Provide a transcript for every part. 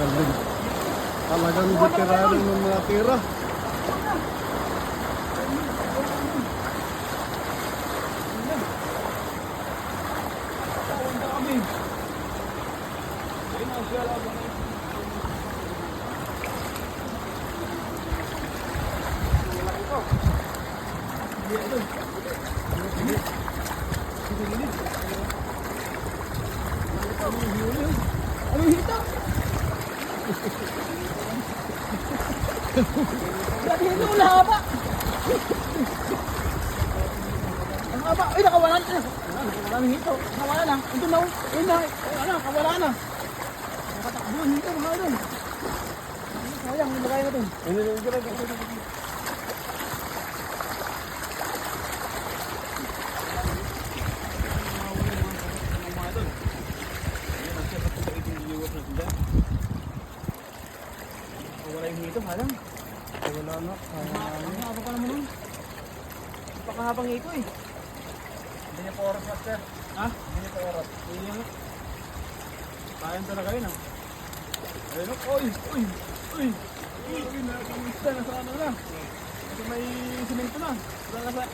Galing. Talagang veterano ng mga tira. Ano hita? Dati hindi wala haba. Ang haba. Ay, nakawala na. Wala, nakawala na hito. Nakawala na. Ito na. Ayun na. Wala na. Na. Nakatakbo hito. Mga doon. Sayang, nilagay na doon. Ano yung ginagawa? Wala hito. Halang. Wala na. Ang haba pa naman nun. Napakahabang hito eh. Hindi niya pa oras, master. Ha? Hindi niya pa oras. Hindi nga. Kayang talaga yun ah. Ayun, oy, oy, oy. Uy, nakakangista na sa ano na. Kasi may simento na. Wala na sa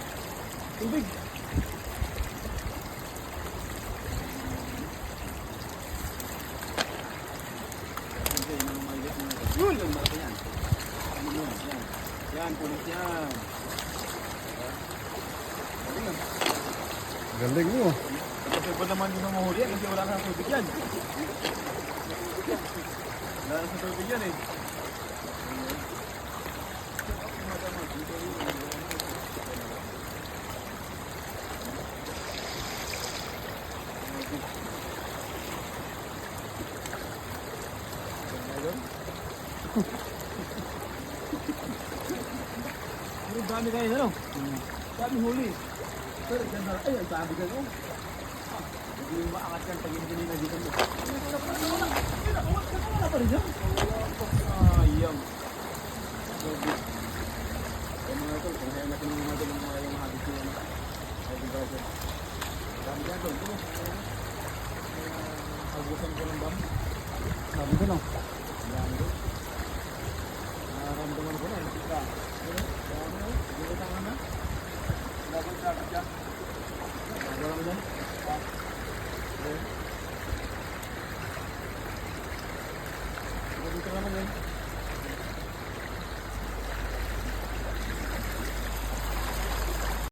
tubig. Yun, yung malaki yan. Ano yun? Yan. Yan, pulis yan. Galing mo. Kasi ba naman yung mahuli yan kasi wala na sa tubig yan. Wala na sa tubig yan eh. Ang dami kayo ano? Dami huli. Pero ganda. Ay, ang sabi ka no? Hindi yung maangat yan pag hindi nila dito mo. Wala pa rin siya. Sayang. Grabe. Yung mga ito, kung kaya natin mga yung mga yung habit yun. Ay, di ba ito? Dami yan doon. Ito mo. Agusan ko ng dam. Sabi ko no. Nararamdaman ko na. Hindi